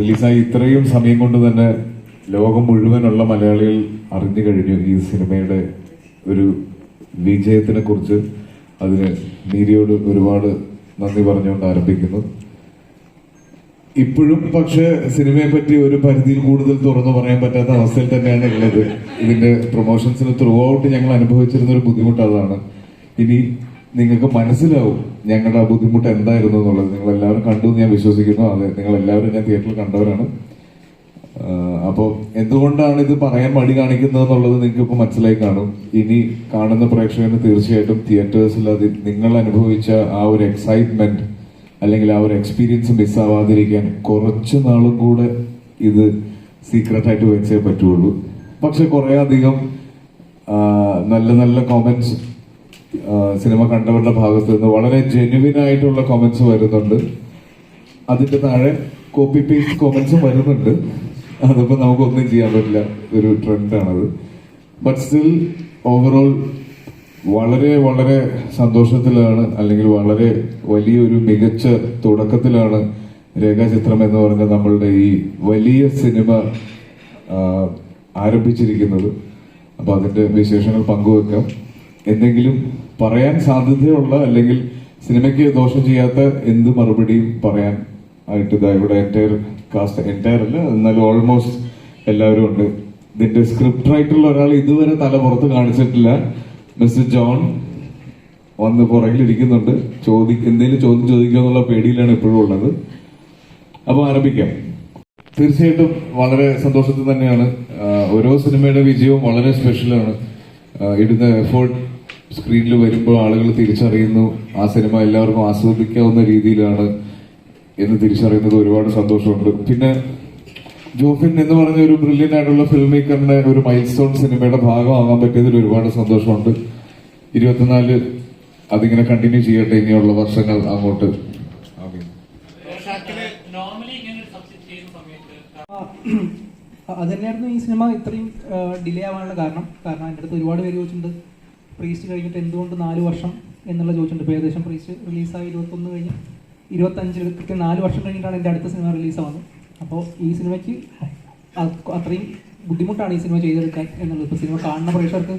റിലീസായി ഇത്രയും സമയം കൊണ്ട് തന്നെ ലോകം മുഴുവനുള്ള മലയാളികൾ അറിഞ്ഞു കഴിഞ്ഞു ഈ സിനിമയുടെ ഒരു വിജയത്തിനെ കുറിച്ച്. അതിന് നീരിയോട് ഒരുപാട് നന്ദി പറഞ്ഞുകൊണ്ട് ആരംഭിക്കുന്നു. ഇപ്പോഴും പക്ഷെ സിനിമയെ പറ്റി ഒരു പരിധിയിൽ കൂടുതൽ തുറന്നു പറയാൻ പറ്റാത്ത അവസ്ഥയിൽ തന്നെയാണ് ഉള്ളത്. ഇതിന്റെ പ്രൊമോഷൻസിന് ത്രൂ ഔട്ട് ഞങ്ങൾ അനുഭവിച്ചിരുന്ന ഒരു ബുദ്ധിമുട്ട് അതാണ്. ഇനി നിങ്ങൾക്ക് മനസ്സിലാവും ഞങ്ങളുടെ ബുദ്ധിമുട്ട് എന്തായിരുന്നു എന്നുള്ളത്. നിങ്ങൾ എല്ലാവരും കണ്ടു എന്ന് ഞാൻ വിശ്വസിക്കുന്നു. അതെ നിങ്ങൾ എല്ലാവരും ഞാൻ തിയേറ്ററിൽ കണ്ടവരാണ്. അപ്പോൾ എന്തുകൊണ്ടാണ് ഇത് പറയാൻ മടി കാണിക്കുന്നത് എന്നുള്ളത് നിങ്ങൾക്ക് ഇപ്പോൾ മനസ്സിലായി കാണും. ഇനി കാണുന്ന പ്രേക്ഷകന് തീർച്ചയായിട്ടും തിയേറ്റേഴ്സിൽ അത് നിങ്ങൾ അനുഭവിച്ച ആ ഒരു എക്സൈറ്റ്മെന്റ് അല്ലെങ്കിൽ ആ ഒരു എക്സ്പീരിയൻസ് മിസ്സാവാതിരിക്കാൻ കുറച്ച് നാളും കൂടെ ഇത് സീക്രട്ട് ആയിട്ട് വെച്ചേ പറ്റുള്ളൂ. പക്ഷെ കുറേ അധികം നല്ല നല്ല കോമന്റ്സ് സിനിമ കണ്ടവരുടെ ഭാഗത്ത് നിന്ന് വളരെ ജെന്യുവിൻ ആയിട്ടുള്ള കോമെന്റ്സ് വരുന്നുണ്ട്. അതിന്റെ താഴെ കോപ്പി പേസ്റ്റ് കോമന്റ്സും വരുന്നുണ്ട്. അതിപ്പോ നമുക്കൊന്നും ചെയ്യാൻ പറ്റില്ല. ഒരു ട്രെൻഡാണത് ബട്ട് സ്റ്റിൽ ഓവറോൾ വളരെ വളരെ സന്തോഷത്തിലാണ് അല്ലെങ്കിൽ വളരെ വലിയൊരു മികച്ച തുടക്കത്തിലാണ് രേഖാചിത്രം എന്ന് പറഞ്ഞ നമ്മളുടെ ഈ വലിയ സിനിമ ആരംഭിച്ചിരിക്കുന്നത്. അപ്പൊ അതിന്റെ വിശേഷങ്ങൾ പങ്കുവെക്കാം. എന്തെങ്കിലും പറയാൻ സാധ്യതയുള്ള അല്ലെങ്കിൽ സിനിമയ്ക്ക് ദോഷം ചെയ്യാത്ത എന്ത് മറുപടിയും പറയാൻ ആയിട്ട് ഇതാ ഇവിടെ എന്റയർ കാസ്റ്റ് എന്റയർ അല്ല എന്നാലും ഓൾമോസ്റ്റ് എല്ലാവരും ഉണ്ട്. ഇതിന്റെ സ്ക്രിപ്റ്റ് റൈറ്ററുള്ള ഒരാൾ ഇതുവരെ തല പുറത്ത് കാണിച്ചിട്ടില്ല. മിസ്റ്റർ ജോൺ വന്ന് പുറകിലിരിക്കുന്നുണ്ട് ചോദി എന്തെങ്കിലും ചോദ്യം ചോദിക്കുക എന്നുള്ള പേടിയിലാണ് ഇപ്പോഴും ഉള്ളത്. അപ്പൊ ആരംഭിക്കാം. തീർച്ചയായിട്ടും വളരെ സന്തോഷത്തിൽ തന്നെയാണ്. ഓരോ സിനിമയുടെ വിജയവും വളരെ സ്പെഷ്യലാണ് ഇടുന്ന എഫേർട്ട് സ്ക്രീനിൽ വരുമ്പോൾ ആളുകൾ തിരിച്ചറിയുന്നു. ആ സിനിമ എല്ലാവർക്കും ആസ്വദിക്കാവുന്ന രീതിയിലാണ് എന്ന് തിരിച്ചറിയുന്നത് ഒരുപാട് സന്തോഷമുണ്ട്. പിന്നെ ജോഫിൻ എന്ന് പറഞ്ഞ ഒരു ബ്രില്യൻ ആയിട്ടുള്ള ഫിലിം മേക്കറിന്റെ ഒരു മൈൽ സ്റ്റോൺ സിനിമയുടെ ഭാഗമാകാൻ പറ്റിയതിൽ ഒരുപാട് സന്തോഷമുണ്ട്. ഇരുപത്തിനാല് അതിങ്ങനെ കണ്ടിന്യൂ ചെയ്യട്ടെ ഇനിയുള്ള വർഷങ്ങൾ അങ്ങോട്ട്. ആമീൻ. നോർമലി ഇങ്ങനെ ഒരു സബ്ജക്ട് ചെയ്യുന്ന സമയത്ത് അത് തന്നെയായിരുന്നു ഈ സിനിമ ഇത്രയും ഡിലേ ആവാനുള്ള കാരണം. കാരണം എന്റെ അടുത്ത് ഒരുപാട് പേര് ചോദിച്ചിട്ടുണ്ട്. പ്രീസ്റ്റ് കഴിഞ്ഞിട്ട് എന്തുകൊണ്ട് നാല് വർഷം എന്നുള്ള ചോദിച്ചിട്ടുണ്ട്. ഇപ്പോൾ ഏകദേശം പ്രീസ്റ്റ് റിലീസായി ഇരുപത്തൊന്ന് കഴിഞ്ഞ് ഇരുപത്തഞ്ച് കൃത്യം നാല് വർഷം കഴിഞ്ഞിട്ടാണ് എന്റെ അടുത്ത സിനിമ റിലീസാവുന്നത് അപ്പോൾ ഈ സിനിമയ്ക്ക് അത്രയും ബുദ്ധിമുട്ടാണ് ഈ സിനിമ ചെയ്തെടുക്കാൻ എന്നുള്ളത്. ഇപ്പോൾ സിനിമ കാണുന്ന പ്രേക്ഷകർക്ക്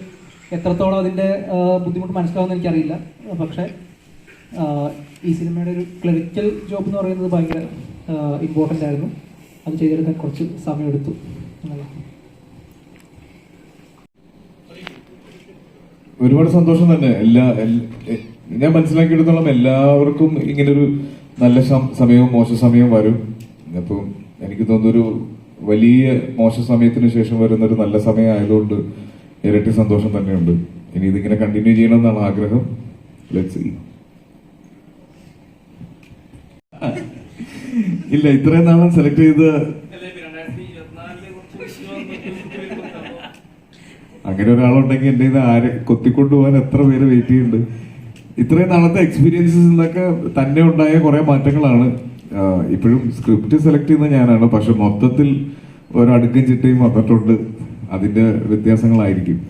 എത്രത്തോളം അതിന്റെ ബുദ്ധിമുട്ട് മനസ്സിലാവുമെന്ന് എനിക്കറിയില്ല. പക്ഷേ ഈ സിനിമയുടെ ഒരു ക്ലറിക്കൽ ജോബ് എന്ന് പറയുന്നത് ഭയങ്കര ഇമ്പോർട്ടന്റ് ആയിരുന്നു. അത് ചെയ്തെടുക്കാൻ കുറച്ച് സമയമെടുത്തു എന്നുള്ളതാണ് ഒരുപാട് സന്തോഷം തന്നെ. എല്ലാ ഞാൻ മനസ്സിലാക്കിയെടുത്തോളം എല്ലാവർക്കും ഇങ്ങനൊരു നല്ല സമയവും മോശ സമയവും വരും. അപ്പം എനിക്ക് തോന്നുന്നൊരു വലിയ മോശ സമയത്തിന് ശേഷം വരുന്ന ഒരു നല്ല സമയം ആയതുകൊണ്ട് ഇരട്ടി സന്തോഷം തന്നെയുണ്ട്. ഇനി ഇതിങ്ങനെ കണ്ടിന്യൂ ചെയ്യണമെന്നാണ് ആഗ്രഹം. സീ ഇല്ല ഇത്രയും നാളും സെലക്ട് ചെയ്ത് അല്ലെ രണ്ടായിരത്തി ഇരുപത്തിനാലിൽ കുറച്ച് വിഷയം അങ്ങനെ ഒരാളുണ്ടെങ്കിൽ എന്റെ ഇത് ആരെ കൊത്തിക്കൊണ്ടുപോകാൻ എത്ര പേര് വെയിറ്റ് ചെയ്യുന്നുണ്ട്. ഇത്രയും നാളത്തെ എക്സ്പീരിയൻസസ് എന്നൊക്കെ തന്നെ ഉണ്ടായ കുറേ മാറ്റങ്ങളാണ്. ഇപ്പോഴും സ്ക്രിപ്റ്റ് സെലക്ട് ചെയ്യുന്നത് ഞാനാണ്. പക്ഷെ മൊത്തത്തിൽ ഒരടുക്കും ചിട്ടയും വന്നിട്ടുണ്ട്. അതിന്റെ വ്യത്യാസങ്ങളായിരിക്കും.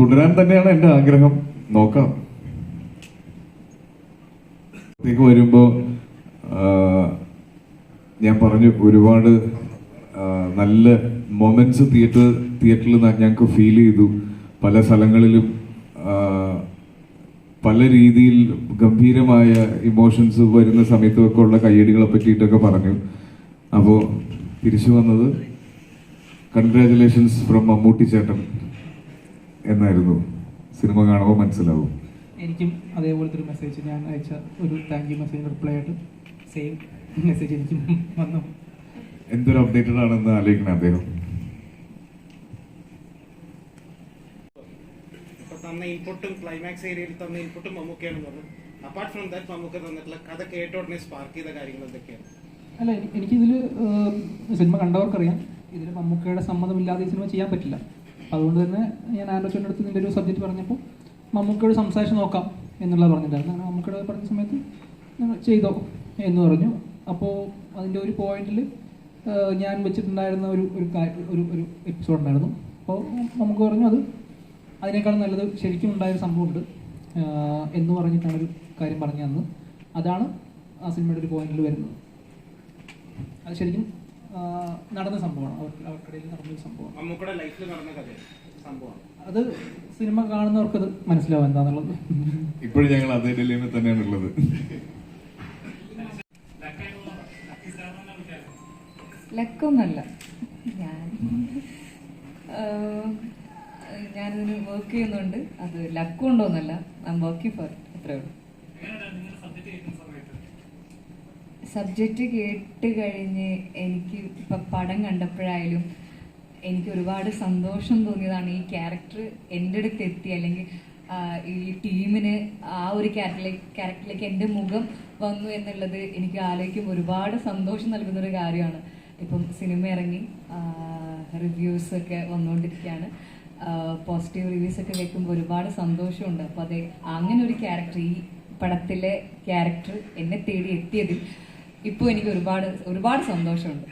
തുടരാൻ തന്നെയാണ് എന്റെ ആഗ്രഹം. നോക്കാം. ത്തേക്ക് വരുമ്പോ ഞാൻ പറഞ്ഞു ഒരുപാട് നല്ല മൊമെന്റ്സ് തിയേറ്റർ തിയേറ്ററിൽ ഞങ്ങൾക്ക് ഫീൽ ചെയ്തു. പല സ്ഥലങ്ങളിലും പല രീതിയിൽ ഗംഭീരമായ ഇമോഷൻസ് വരുന്ന സമയത്തൊക്കെ ഉള്ള കയ്യടികളെ പറ്റിയിട്ടൊക്കെ പറഞ്ഞു. അപ്പോൾ തിരിച്ചു വന്നത് കൺഗ്രാചുലേഷൻസ് ഫ്രം മമ്മൂട്ടി ചേട്ടൻ എന്നായിരുന്നു. സിനിമ കാണുമ്പോൾ മനസ്സിലാവും. എനിക്കും അതേപോലത്തെ ഒരു മെസ്സേജ് ഞാൻ അയച്ച ഒരു താങ്ക് യു മെസ്സേജ് റിപ്ലൈ ആയിട്ട്. സെയിം മെസ്സേജ് എനിക്കും വന്നു. എന്തൊരു അപ്ഡേറ്റഡ് ആണെന്ന് ആലോചിക്കണം അദ്ദേഹം? തന്ന ഇൻപുട്ടും ക്ലൈമാക്സ് ഏരിയയിൽ തന്ന ഇൻപുട്ടും മമ്മൂക്കയാണ് പറഞ്ഞത് അപ്പാർട്ട് ഫ്രം ദാറ്റ് മമ്മൂക്ക തന്നിട്ടുള്ള കഥ കേട്ടോടനെ സ്പാർക്ക് ചെയ്ത കാര്യങ്ങൾ എന്തൊക്കെയാണ്? അല്ല എനിക്ക് എനിക്കിതിൽ സിനിമ കണ്ടവർക്കറിയാം. ഇതിൽ മമ്മൂക്കയുടെ സമ്മതമില്ലാതെ ഈ സിനിമ ചെയ്യാൻ പറ്റില്ല. അതുകൊണ്ട് തന്നെ ഞാൻ ആലോചനയുടെ അടുത്ത് ഇതിന്റെ ഒരു സബ്ജക്റ്റ് പറഞ്ഞപ്പോൾ മമ്മൂക്കയോട് സംസാരിച്ച് നോക്കാം എന്നുള്ളത് പറഞ്ഞിട്ടുണ്ടായിരുന്നു അങ്ങനെ മമ്മൂക്കയുടെ പറഞ്ഞ സമയത്ത് ഞങ്ങൾ ചെയ്തോ എന്ന് പറഞ്ഞു. അപ്പോൾ അതിന്റെ ഒരു പോയിന്റിൽ ഞാൻ വെച്ചിട്ടുണ്ടായിരുന്ന ഒരു ഒരു ഒരു ഒരു എപ്പിസോഡ് ഉണ്ടായിരുന്നു. അപ്പോൾ നമുക്ക് പറഞ്ഞു അത് അതിനേക്കാളും നല്ലത് ശരിക്കും ഉണ്ടായൊരു സംഭവമുണ്ട്. എന്ന് പറഞ്ഞിട്ടാണ് ഒരു കാര്യം പറഞ്ഞു തന്നത്. അതാണ് ആ സിനിമയുടെ ഒരു പോയിന്റിൽ വരുന്നത്. അത് ശരിക്കും നടന്ന സംഭവമാണ്. അവർക്ക് അവർക്കിടയിൽ നടന്നൊരു സംഭവമാണ്. ലൈഫിൽ നടന്ന കഥയാണ്. സംഭവമാണ്. അത് സിനിമ കാണുന്നവർക്കത് മനസ്സിലാവും എന്താന്നുള്ളത്. ഇപ്പോഴും ഞങ്ങൾ അതേ ഡൽഹിയിൽ തന്നെയാണ് ഉള്ളത് ലക്കൊന്നല്ല ഞാൻ ഞാനിതിന് വർക്ക് ചെയ്യുന്നുണ്ട്. അത് ലക്കുണ്ടോന്നല്ല. ഐ എം വർക്കിംഗ് ഫോർ അത്രേ ഉള്ളൂ. സബ്ജക്റ്റ് കേട്ട് കഴിഞ്ഞ് എനിക്ക് ഇപ്പം പടം കണ്ടപ്പോഴായാലും എനിക്ക് ഒരുപാട് സന്തോഷം തോന്നിയതാണ് ഈ ക്യാരക്ടർ എന്റെ അടുത്ത് എത്തി. അല്ലെങ്കിൽ ഈ ടീമിന് ആ ഒരു ക്യാരക്ടറിലേക്ക് ക്യാരക്ടറിലേക്ക് എന്റെ മുഖം വന്നു എന്നുള്ളത് എനിക്ക് ആലോചിക്കുമ്പോൾ ഒരുപാട് സന്തോഷം നൽകുന്ന ഒരു കാര്യമാണ്. ഇപ്പം സിനിമ ഇറങ്ങി റിവ്യൂസ് ഒക്കെ വന്നുകൊണ്ടിരിക്കുകയാണ് പോസിറ്റീവ് റിവ്യൂസ് ഒക്കെ കേൾക്കുമ്പോൾ ഒരുപാട് സന്തോഷമുണ്ട്. അപ്പോൾ അതെ അങ്ങനെ ഒരു ക്യാരക്ടർ ഈ പടത്തിലെ ക്യാരക്ടർ എന്നെ തേടി എത്തിയതിൽ ഇപ്പോൾ എനിക്ക് ഒരുപാട് ഒരുപാട് സന്തോഷമുണ്ട്.